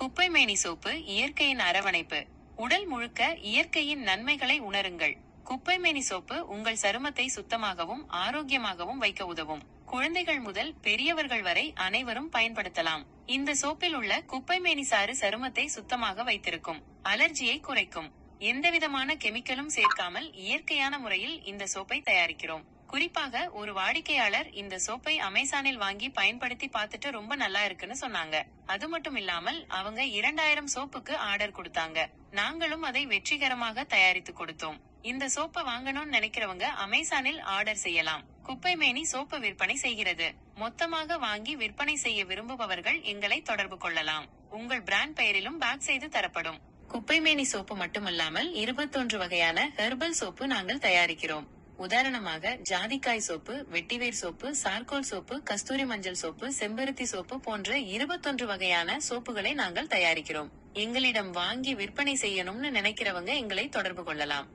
குப்பைமேனி soap இயற்கையின் அரவணைப்பு. உடல் முழுக்க இயற்கையின் நன்மைகளை உணருங்கள். குப்பைமேனி சோப்பு உங்கள் சருமத்தை சுத்தமாகவும் ஆரோக்கியமாகவும் வைக்க உதவும். குழந்தைகள் முதல் பெரியவர்கள் வரை அனைவரும் பயன்படுத்தலாம். இந்த சோப்பில் உள்ள குப்பைமேனி சாறு சருமத்தை சுத்தமாக வைத்திருக்கும். அலர்ஜியை குறைக்கும். எந்தவிதமான கெமிக்கலும் சேர்க்காமல் இயற்கையான முறையில் இந்த சோப்பை தயாரிக்கிறோம். குறிப்பாக ஒரு வாடிக்கையாளர் இந்த சோப்பை அமேசானில் வாங்கி பயன்படுத்தி பார்த்துட்டு ரொம்ப நல்லா இருக்குன்னு சொன்னாங்க. அது மட்டும் இல்லாமல் அவங்க இரண்டாயிரம் சோப்புக்கு ஆர்டர் கொடுத்தாங்க. நாங்களும் அதை வெற்றிகரமாக தயாரித்து கொடுத்தோம். இந்த சோப்பை வாங்கணும்னு நினைக்கிறவங்க அமேசானில் ஆர்டர் செய்யலாம். குப்பைமேனி சோப்பு விற்பனை செய்கிறது. மொத்தமாக வாங்கி விற்பனை செய்ய விரும்புபவர்கள் எங்களை தொடர்பு கொள்ளலாம். உங்கள் பிராண்ட் பெயரிலும் பேக் செய்து தரப்படும். குப்பைமேனி சோப்பு மட்டுமல்லாமல் இருபத்தொன்று வகையான ஹெர்பல் சோப்பு நாங்கள் தயாரிக்கிறோம். உதாரணமாக ஜாதிக்காய் சோப்பு வெட்டிவேர் சோப்பு சார்கோல் சோப்பு கஸ்தூரி மஞ்சள் சோப்பு செம்பருத்தி சோப்பு போன்ற இருபத்தொன்று வகையான சோப்புகளை நாங்கள் தயாரிக்கிறோம். எங்களிடம் வாங்கி விற்பனை செய்யணும்னு நினைக்கிறவங்க எங்களை தொடர்பு கொள்ளலாம்.